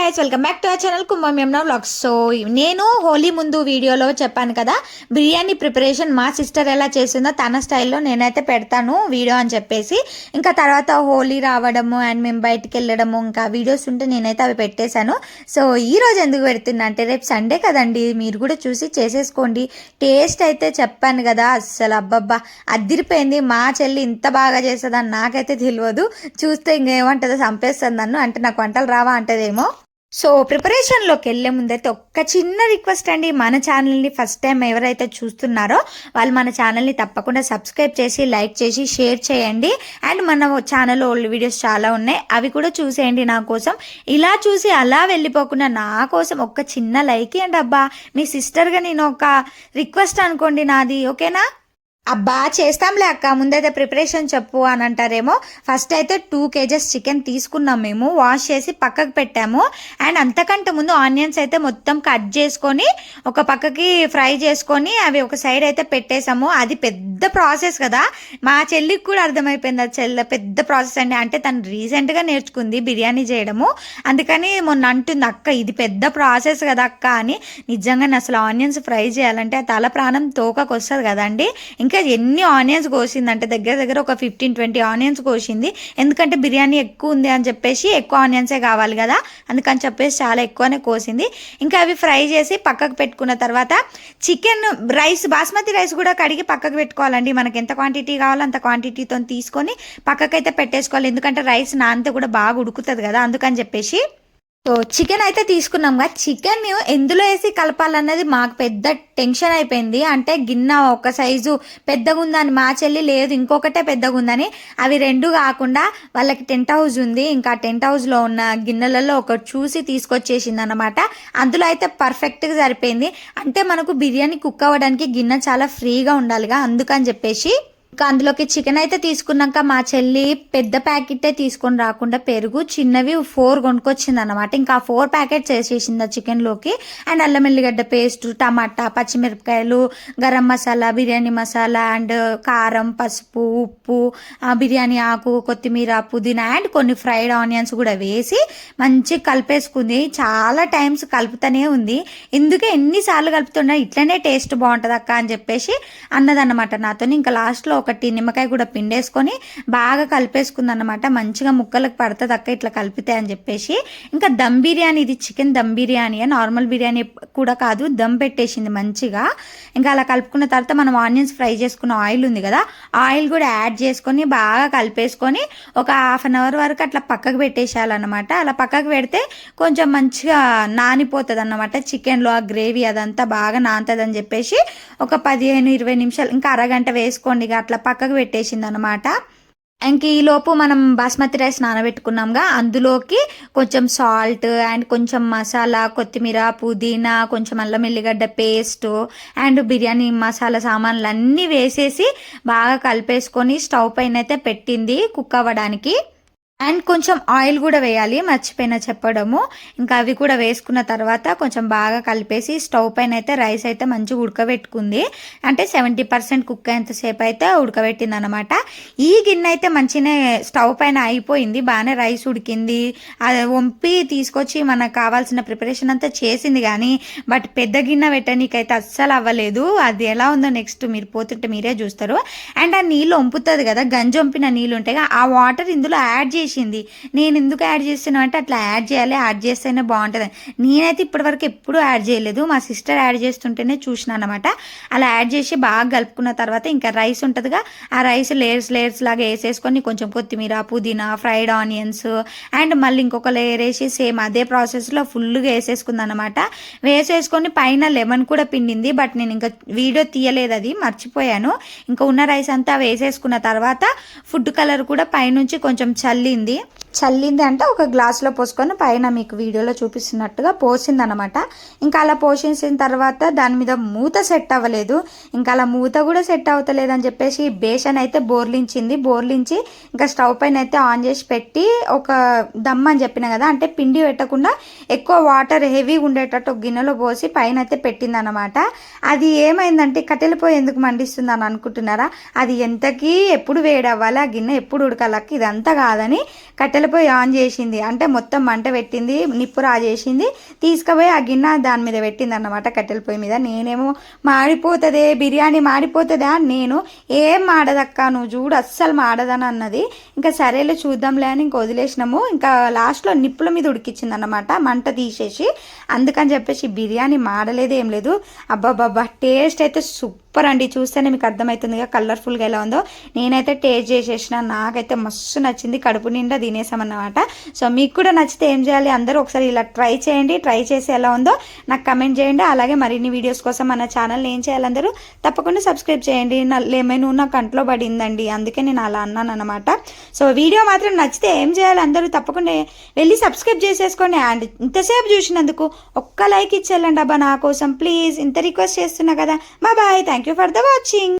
Guys welcome back to our channel కుంభమేమ్నా vlogs so నేను హోలీ ముందు వీడియోలో చెప్పాను కదా బిర్యానీ ప్రిపరేషన్ మా సిస్టర్ ఎలా చేసిందో తన స్టైల్లో నేనైతే పెడతాను వీడియో అని చెప్పేసి. ఇంకా తర్వాత హోలీ రావడము అండ్ మేము బయటికి వెళ్ళడము ఇంకా వీడియోస్ ఉంటే నేనైతే అవి పెట్టేశాను. సో ఈ రోజు ఎందుకు పెడుతున్నా అంటే రేపు సండే కదండి మీరు కూడా చూసి చేసేసుకోండి. టేస్ట్ అయితే చెప్పాను కదా అస్సలు అబ్బబ్బా అదిరిపోయింది. మా చెల్లి ఇంత బాగా చేస్తుందని నాకైతే తెలియదు. చూస్తే ఇంకేమంటుందో చంపేస్తుంది నన్ను అంటే నాకు వంటలు రావా అంటదేమో. సో ప్రిపరేషన్లోకి వెళ్ళే ముందైతే ఒక్క చిన్న రిక్వెస్ట్ అండి. మన ఛానల్ని ఫస్ట్ టైం ఎవరైతే చూస్తున్నారో వాళ్ళు మన ఛానల్ని తప్పకుండా సబ్స్క్రైబ్ చేసి లైక్ చేసి షేర్ చేయండి. అండ్ మన ఛానల్లో ఓల్డ్ వీడియోస్ చాలా ఉన్నాయి. అవి కూడా చూసేయండి నా కోసం. ఇలా చూసి అలా వెళ్ళిపోకుండా నా కోసం ఒక్క చిన్న లైక్ అండి అబ్బా. మీ సిస్టర్గా నేను ఒక రిక్వెస్ట్ అనుకోండి నాది. ఓకేనా అబ్బా చేస్తాంలే అక్క. ముందైతే ప్రిపరేషన్ చెప్పు అని అంటారేమో. ఫస్ట్ అయితే టూ కేజెస్ చికెన్ తీసుకున్నాం మేము. వాష్ చేసి పక్కకు పెట్టాము. అండ్ అంతకంటే ముందు ఆనియన్స్ అయితే మొత్తం కట్ చేసుకొని ఒక పక్కకి ఫ్రై చేసుకొని అవి ఒక సైడ్ అయితే పెట్టేసాము అది పెద్ద ప్రాసెస్ కదా. మా చెల్లికి కూడా అర్థమైపోయింది. అది చెల్ల పెద్ద ప్రాసెస్ అండి. అంటే తను రీసెంట్గా నేర్చుకుంది బిర్యానీ చేయడము. అందుకని మొన్న అంటుంది అక్క ఇది పెద్ద ప్రాసెస్ కదా అక్క అని. నిజంగా అసలు ఆనియన్స్ ఫ్రై చేయాలంటే ఆ తల ప్రాణం తోకకు వస్తుంది కదండి ఇంకా ఎన్ని ఆనియన్స్ కోసిందంటే దగ్గర దగ్గర ఒక ఫిఫ్టీన్ ట్వంటీ ఆనియన్స్ కోసింది. ఎందుకంటే బిర్యానీ ఎక్కువ ఉంది అని చెప్పేసి ఎక్కువ ఆనియన్సే కావాలి కదా. అందుకని చెప్పేసి చాలా ఎక్కువనే కోసింది. ఇంకా అవి ఫ్రై చేసి పక్కకు పెట్టుకున్న తర్వాత చికెన్ రైస్ బాస్మతి రైస్ కూడా కడిగి పక్కకు పెట్టుకోవాలండి. మనకి ఎంత క్వాంటిటీ కావాలో అంత క్వాంటిటీతో తీసుకొని పక్కకైతే పెట్టేసుకోవాలి. ఎందుకంటే రైస్ నానితే కూడా బాగా ఉడుకుతుంది కదా. అందుకని చెప్పేసి సో చికెన్ అయితే తీసుకున్నాం కదా. చికెన్ ఎందులో వేసి కలపాలన్నది మాకు పెద్ద టెన్షన్ అయిపోయింది. అంటే గిన్నె ఒక సైజు పెద్దగా ఉందని మా చెల్లి లేదు ఇంకొకటే పెద్దగా ఉందని అవి రెండు కాకుండా వాళ్ళకి టెంట్ హౌస్ ఉంది. ఇంకా టెంట్ హౌస్లో ఉన్న గిన్నెలలో ఒకటి చూసి తీసుకొచ్చేసింది అనమాట అందులో అయితే పర్ఫెక్ట్గా సరిపోయింది. అంటే మనకు బిర్యానీ కుక్ అవ్వడానికి గిన్నె చాలా ఫ్రీగా ఉండాలిగా అందుకని చెప్పేసి ఇంకా అందులోకి చికెన్ అయితే తీసుకున్నాక మా చెల్లి పెద్ద ప్యాకెటే తీసుకొని రాకుండా పెరుగు చిన్నవి ఫోర్ కొనుక్కొచ్చింది అనమాట ఇంకా ఫోర్ ప్యాకెట్స్ వేసేసింది ఆ చికెన్లోకి. అండ్ అల్లం ఎల్లిగడ్డ పేస్ట్ టమాటా పచ్చిమిరపకాయలు గరం మసాలా బిర్యానీ మసాలా అండ్ కారం పసుపు ఉప్పు ఆ బిర్యానీ ఆకు కొత్తిమీర పుదీనా అండ్ కొన్ని ఫ్రైడ్ ఆనియన్స్ కూడా వేసి మంచిగా కలిపేసుకుంది. చాలా టైమ్స్ కలుపుతూనే ఉంది. ఎందుకే ఎన్నిసార్లు కలుపుతున్నా ఇట్లనే టేస్ట్ బాగుంటుంది అక్క అని చెప్పేసి అన్నదన్నమాట నాతో ఇంకా లాస్ట్లో ఒకటి నిమ్మకాయ కూడా పిండేసుకొని బాగా కలిపేసుకుంది అనమాట మంచిగా ముక్కలకు పడుతుంది అక్క ఇట్లా కలిపితే అని చెప్పేసి. ఇంకా దమ్ బిర్యానీ ఇది చికెన్ దమ్ బిర్యానీ నార్మల్ బిర్యానీ కూడా కాదు దమ్ పెట్టేసింది మంచిగా. ఇంకా అలా కలుపుకున్న తర్వాత మనం ఆనియన్స్ ఫ్రై చేసుకున్న ఆయిల్ ఉంది కదా ఆయిల్ కూడా యాడ్ చేసుకొని బాగా కలిపేసుకొని ఒక హాఫ్ అన్ అవర్ వరకు అట్లా పక్కకు పెట్టేసేయాలన్నమాట. అలా పక్కకు పెడితే కొంచెం మంచిగా నానిపోతుంది అన్నమాట చికెన్లో ఆ గ్రేవీ అదంతా బాగా నానుతుంది అని చెప్పేసి ఒక పదిహేను ఇరవై నిమిషాలు ఇంకా అరగంట వేసుకోండి ఇక అట్లా పక్కకు పెట్టేసింది అనమాట ఇంక ఈలోపు మనం బాస్మతి రైస్ నానబెట్టుకున్నాంగా. అందులోకి కొంచెం సాల్ట్ అండ్ కొంచెం మసాలా కొత్తిమీర పుదీనా కొంచెం అల్లం ఎల్లిగడ్డ పేస్ట్ అండ్ బిర్యానీ మసాలా సామాన్లు అన్నీ వేసేసి బాగా కలిపేసుకొని స్టవ్ పైన అయితే పెట్టింది కుక్ అవ్వడానికి. అండ్ కొంచెం ఆయిల్ కూడా వేయాలి మర్చిపోయిన చెప్పడము. ఇంకా అవి కూడా వేసుకున్న తర్వాత కొంచెం బాగా కలిపేసి స్టవ్ పైన అయితే రైస్ అయితే మంచిగా ఉడకబెట్టుకుంది. అంటే సెవెంటీ పర్సెంట్ కుక్ అయ్యేంతసేపు అయితే ఉడకబెట్టింది అనమాట ఈ గిన్నె అయితే మంచిగా స్టవ్ పైన అయిపోయింది బాగానే రైస్ ఉడికింది. అది వంపి తీసుకొచ్చి మనకు కావాల్సిన ప్రిపరేషన్ అంతా చేసింది కానీ బట్ పెద్ద గిన్నె పెట్టనీకైతే అస్సలు అవ్వలేదు. అది ఎలా ఉందో నెక్స్ట్ మీరు పోతుంటే మీరే చూస్తారు. అండ్ ఆ నీళ్ళు వంపుతుంది కదా గంజి వంపిన నీళ్ళు ఉంటాయి ఆ వాటర్ ఇందులో యాడ్ చేసి చేసింది. నేను ఎందుకు యాడ్ చేస్తున్నా అంటే అట్లా యాడ్ చేయాలి యాడ్ చేస్తేనే బాగుంటుంది నేనైతే ఇప్పటివరకు ఎప్పుడూ యాడ్ చేయలేదు. మా సిస్టర్ యాడ్ చేస్తుంటేనే చూసిన అనమాట అలా యాడ్ చేసి బాగా కలుపుకున్న తర్వాత ఇంకా రైస్ ఉంటుందిగా ఆ రైస్ లేయర్స్ లేయర్స్ లాగా వేసేసుకొని కొంచెం కొత్తిమీర పుదీనా ఫ్రైడ్ ఆనియన్స్ అండ్ మళ్ళీ ఇంకొక లేయర్ వేసి సేమ్ అదే ప్రాసెస్లో ఫుల్గా వేసేసుకుంది అనమాట వేసేసుకొని పైన లెమన్ కూడా పిండింది. బట్ నేను ఇంకా వీడియో తీయలేదు అది మర్చిపోయాను. ఇంకా ఉన్న రైస్ అంతా వేసేసుకున్న తర్వాత ఫుడ్ కలర్ కూడా పైనుంచి కొంచెం చల్లింది. చల్లింది చల్లింది అంటే ఒక గ్లాస్లో పోసుకొని పైన మీకు వీడియోలో చూపిస్తున్నట్టుగా పోసింది అనమాట ఇంకా అలా పోసేసిన తర్వాత దాని మీద మూత సెట్ అవ్వలేదు. ఇంకా అలా మూత కూడా సెట్ అవ్వలేదు అని చెప్పేసి బేసన్ అయితే బోర్లించింది. బోర్లించి ఇంకా స్టవ్ పైన అయితే ఆన్ చేసి పెట్టి ఒక దమ్ అని చెప్పిన కదా అంటే పిండి పెట్టకుండా ఎక్కువ వాటర్ హెవీగా ఉండేటట్టు ఒక గిన్నెలో పోసి పైన అయితే పెట్టింది అనమాట అది ఏమైందంటే కట్టెలపోయి ఎందుకు మండిస్తుంది అని అనుకుంటున్నారా? అది ఎంతకీ ఎప్పుడు వేడవ్వాలి? ఆ గిన్నె ఎప్పుడు ఉడకాలకి ఇదంతా కాదని కట్టెల పొయ్యి ఆన్ చేసింది. అంటే మొత్తం మంట పెట్టింది నిప్పు రాజేసింది. తీసుకుపోయి ఆ గిన్నె దాని మీద పెట్టింది అన్నమాట కట్టెల పొయ్యి మీద. నేనేమో మాడిపోతుందే బిర్యానీ మాడిపోతుందా అని నేను ఏం మాడదక్క నువ్వు చూడు అస్సలు మాడదని అన్నది. ఇంకా సరేలే చూద్దాంలే అని ఇంక వదిలేసినాము. ఇంకా లాస్ట్లో నిప్పుల మీద ఉడికిచ్చింది అన్నమాట మంట తీసేసి. అందుకని చెప్పేసి బిర్యానీ మాడలేదు ఏం లేదు. అబ్బాబ్బాబ్బా టేస్ట్ అయితే సూపర్ అండి. చూస్తేనే మీకు అర్థమవుతుందిగా కలర్ఫుల్గా ఎలా ఉందో. నేనైతే టేస్ట్ చేసేసిన. నాకైతే మస్తు నచ్చింది. కడుపు నిండా తినేసామన్నమాట. సో మీకు కూడా నచ్చితే ఏం చేయాలి? అందరూ ఒకసారి ఇలా ట్రై చేయండి. ట్రై చేసి ఎలా ఉందో నాకు కమెంట్ చేయండి. అలాగే మరిన్ని వీడియోస్ కోసం మన ఛానల్ని ఏం చేయాలి అందరూ తప్పకుండా సబ్స్క్రైబ్ చేయండి. నా లెమన్ నా కంట్లో పడిందండి. అందుకే నేను అలా అన్నాను అనమాట సో వీడియో మాత్రం నచ్చితే ఏం చేయాలి అందరూ తప్పకుండా వెళ్ళి సబ్స్క్రైబ్ చేసేసుకోండి. అండ్ ఇంతసేపు చూసినందుకు ఒక్క లైక్ ఇచ్చేయాలండి అబ్బా నా కోసం. ప్లీజ్ ఇంత రిక్వెస్ట్ చేస్తున్నా కదా. Bye. Thank you for the watching